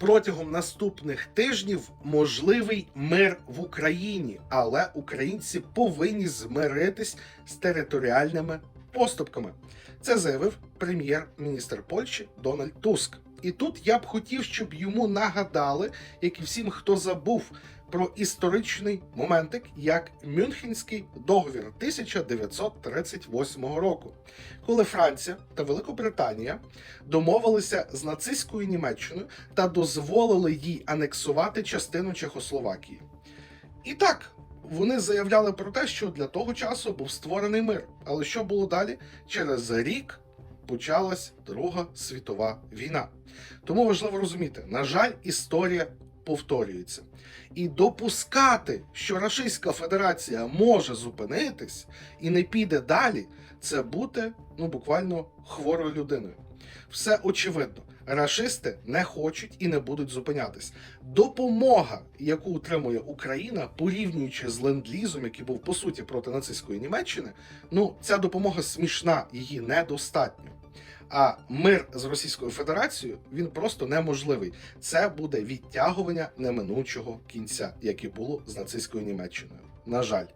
Протягом наступних тижнів можливий мир в Україні, але українці повинні змиритись з територіальними поступками. Це заявив прем'єр-міністр Польщі Дональд Туск. І тут я б хотів, щоб йому нагадали, як і всім, хто забув про історичний моментик, як Мюнхенський договір 1938 року, коли Франція та Великобританія домовилися з нацистською Німеччиною та дозволили їй анексувати частину Чехословакії. І так, вони заявляли про те, що для того часу був створений мир. Але що було далі? Через рік почалась Друга світова війна. Тому важливо розуміти, на жаль, історія повторюється. І допускати, що Російська Федерація може зупинитись і не піде далі, це бути ну буквально хворою людиною. Все очевидно. Рашисти не хочуть і не будуть зупинятись. Допомога, яку отримує Україна, порівнюючи з ленд-лізом, який був по суті проти нацистської Німеччини, ну ця допомога смішна, її недостатньо. А мир з Російською Федерацією він просто неможливий. Це буде відтягування неминучого кінця, як і було з нацистською Німеччиною. На жаль.